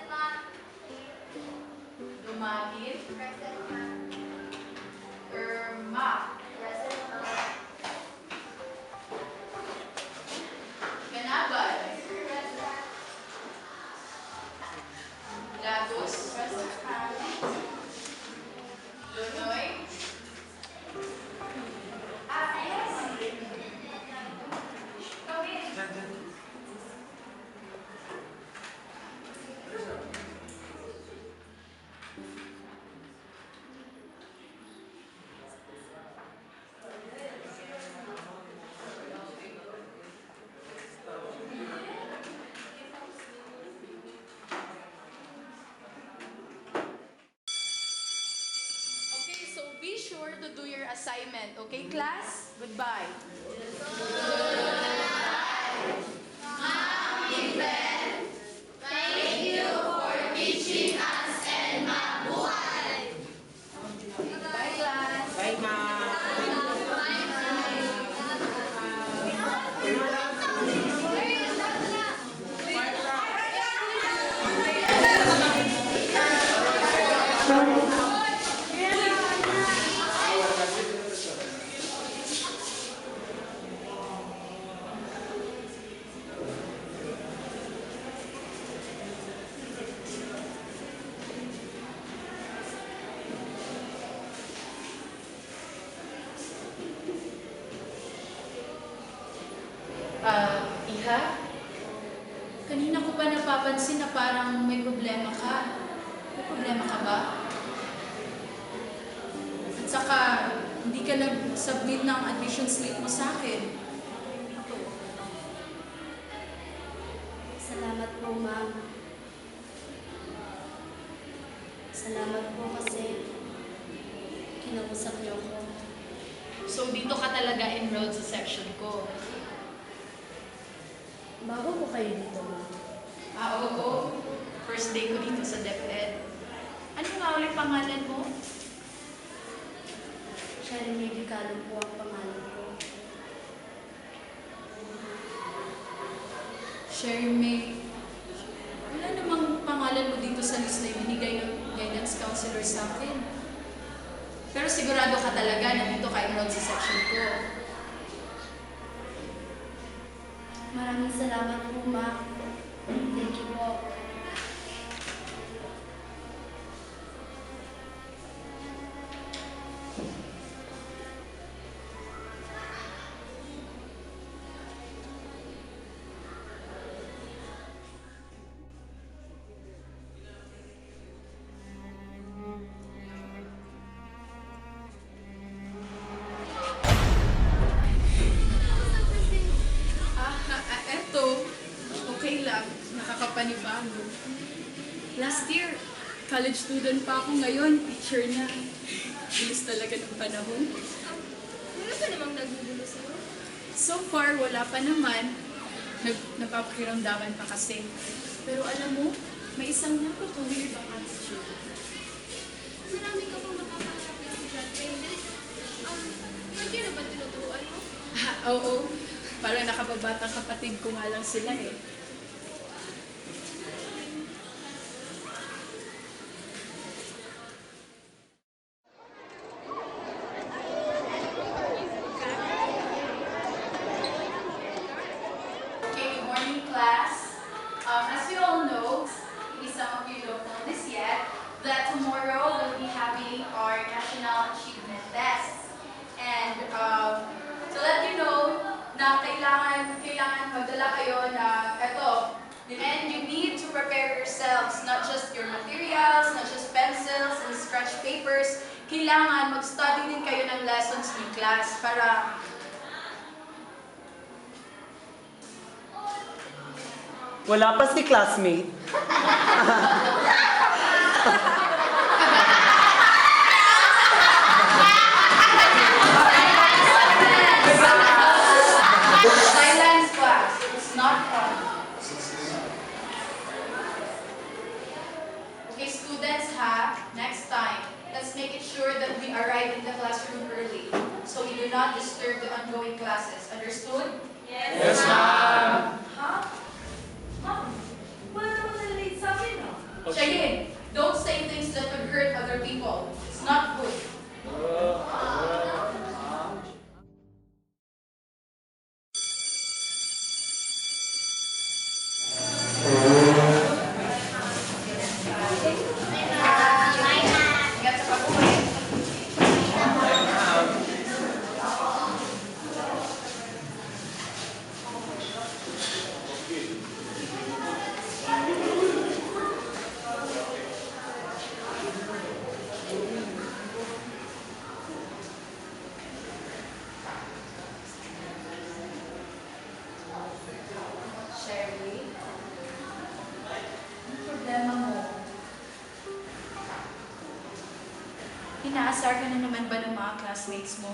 Present, ma'am. Dumagin. Present, ma'am. Irma. To do your assignment. Okay, class? Goodbye. Iha? Kanina ko pa napapansin na parang may problema ka. May problema ka ba? At saka, hindi ka nag-submit ng admission slip mo sa akin. Salamat po, ma'am. Salamat po kasi kinausap niyo ako. So, dito ka talaga enrolled sa section ko. Bago po kayo dito, ma'am. Ah, oo. First day ko dito sa DepEd. Ano nga ulit pangalan mo? Sherry May Bicalo po ang pangalan ko. Sherry May. Wala namang pangalan mo dito sa list na ibinigay ng guidance counselor sa akin. Pero sigurado ka talaga na dito ka enrolled sa section ko. Maraming salamat po, ma'am. Nakakapanibago. Last year, college student pa ako ngayon. Teacher na. Bilis talaga ng panahon. Wala pa namang nagugulo sa'yo. So far, wala pa naman. Nag, napapakiramdaman pa kasi. Pero alam mo, may isang napaka-weird ang attitude. Marami ka pang makapangarap na estudyante. Um, pwede na ba tinuturuan mo? Ah, oo. Parang nakababatang kapatid ko nga lang sila eh. Yourselves, not just your materials, not just pencils and scratch papers. Kailangan mag-study din kayo ng lessons ni class para Wala pa si classmate. do not disturb the ongoing classes. Understood? Yes, Huh? Inaasar ka na naman ba ng mga classmates mo?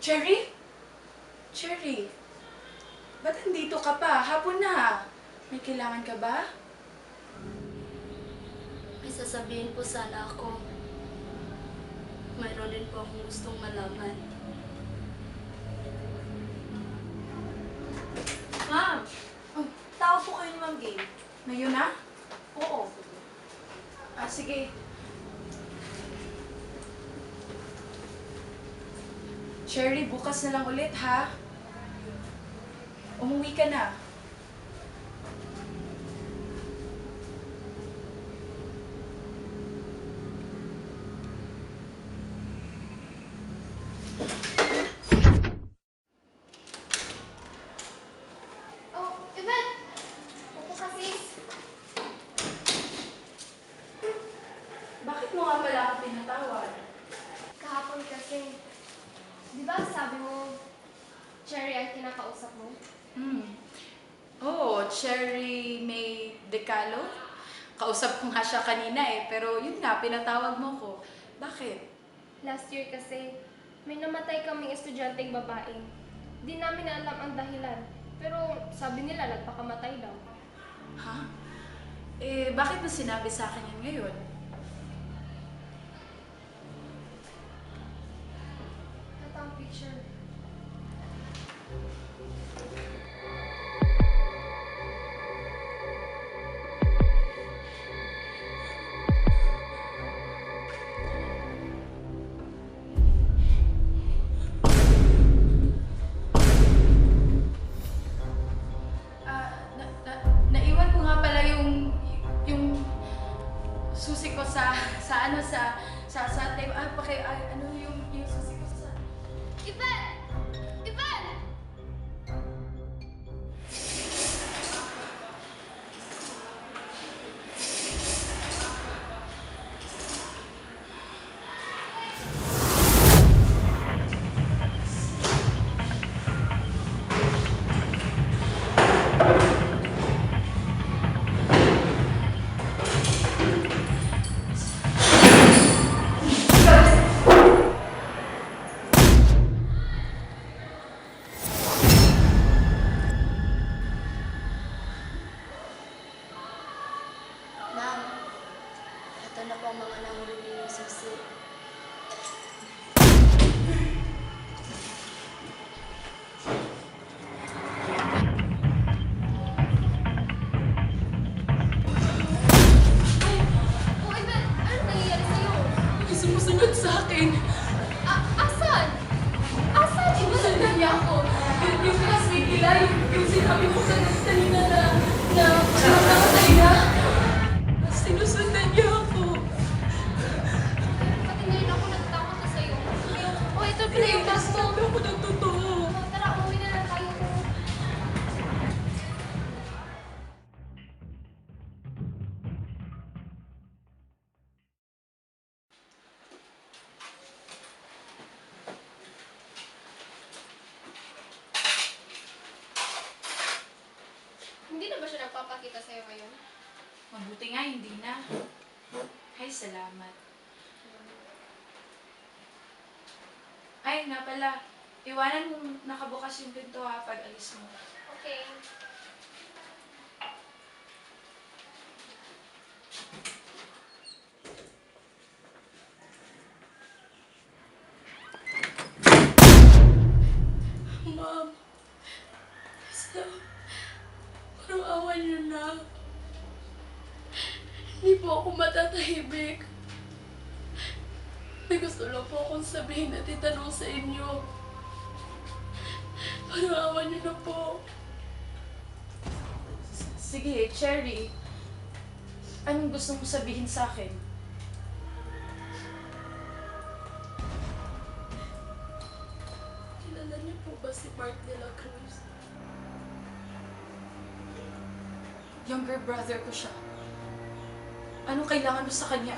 Cherry? Cherry? Ba't nandito ka pa? Hapon na. May kailangan ka ba? May sasabihin po sana ako. Mayroon din po akong gustong malaman. Ma'am, tawag po kayo ni Ma'am Gail. Ngayon na? Oo. Ah, sige. Cherry, bukas na lang ulit, ha? Umuwi ka na. Oh, Ivan! Opo ka, sis. Bakit mo nga pala ako pinatawad? Kahapon kasi. Di ba sabi mo, Cherry ang kinakausap mo? Hmm. Oh, Cherry May Decalo? Kausap ko nga siya kanina eh, pero yun nga, pinatawag mo ko. Bakit? Last year kasi, may namatay kaming estudyanteng babae. Di namin alam ang dahilan. Pero sabi nila nagpakamatay daw. Ha? Eh, bakit mo sinabi sa akin yun ngayon? Ito ang picture. Susi ko sa sa ano sa sa sa tape. Ah, paki ah, ano yung yung susi ko sa Ivan! working. Nagpapakita sa'yo ngayon? Mabuti nga, hindi na. Ay, salamat. Ay, nga pala. Iwanan mo nakabukas yung pinto ha pag alis mo. Okay. Ma'am, basta, parang awan niyo na. Hindi po ako matatahimik. May gusto lang po akong sabihin at itanong sa inyo. Parang awan niyo na po. Sige, Cherry. Anong gusto mo sabihin sa akin? Kilala niyo po ba si Mark de la Cruz? Younger brother ko siya. Anong kailangan mo sa kanya?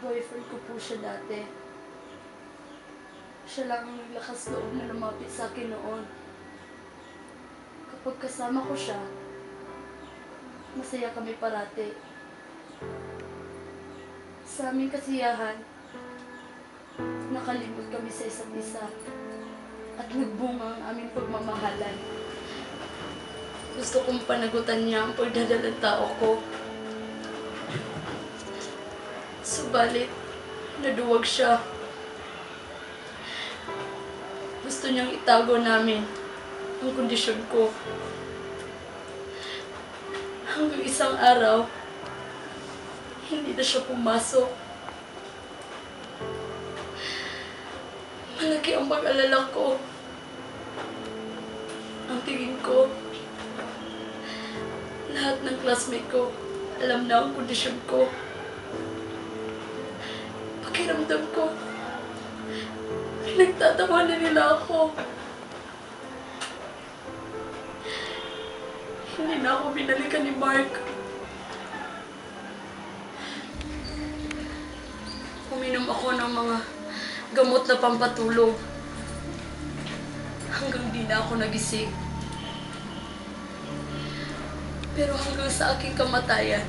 Boyfriend ko po siya dati. Siya lang ang naglakas loob na lumapit sa akin noon. Kapag kasama ko siya, masaya kami parati. Sa aming kasiyahan, nakalimot kami sa isa't isa at nagbunga ang aming pagmamahalan. Gusto kong panagutan niya ang pagdadalang tao ko. Subalit, naduwag siya. Gusto niyang itago namin ang kondisyon ko. Hanggang isang araw, hindi na siya pumasok. Malaki ang pag-alala ko. Ang tingin ko, lahat ng classmate ko alam na ang kondisyon ko. Pakiramdam ko, nagtatawa na nila ako. Hindi na ako binalikan ni Mark. Uminom ako ng mga gamot na pampatulog. Hanggang di na ako nagising. Pero hanggang sa aking kamatayan,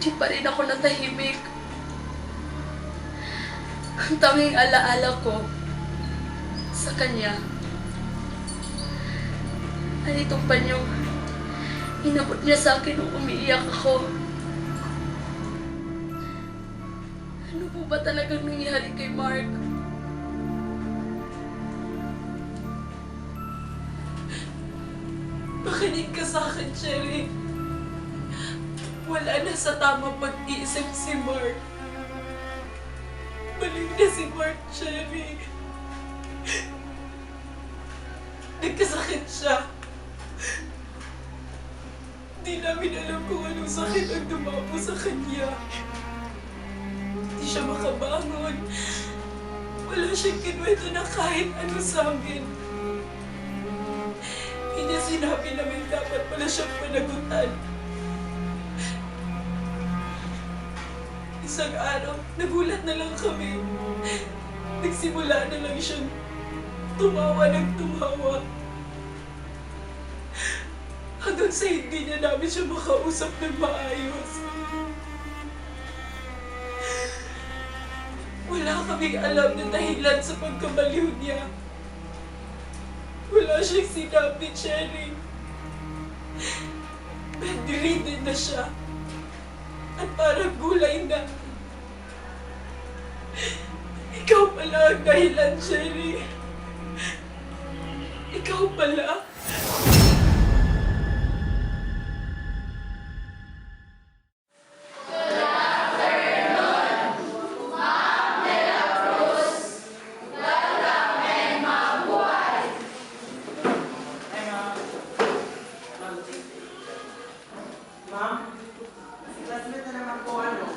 di pa rin ako natahimik. Ang tanging alaala ko sa kanya ay itong panyong inabot niya sa akin nung umiiyak ako. Ano po ba talagang nangyari kay Mark? Makinig ka sa akin, Cherry. Wala na sa tamang pag-iisip si Mark. Balik na si Mark, Cherry. Nagkasakit siya. Di namin alam kung anong sakit ang dumapo sa kanya. Di siya makabangon. Wala siyang kinuwento na kahit ano sa amin. Sinabi namin dapat pala siyang panagutan. Isang araw, nagulat na lang kami. Nagsimula na lang siyang tumawa ng tumawa. Hanggang sa hindi niya namin siya makausap ng maayos. Wala kaming alam na dahilan sa pagkabaliw niya. Wala siyang sinabi, Cherry. Bedridden na siya. At parang gulay na. Ikaw pala ang dahilan, Cherry. Ikaw pala. Ma'am? Si classmate na naman po ano?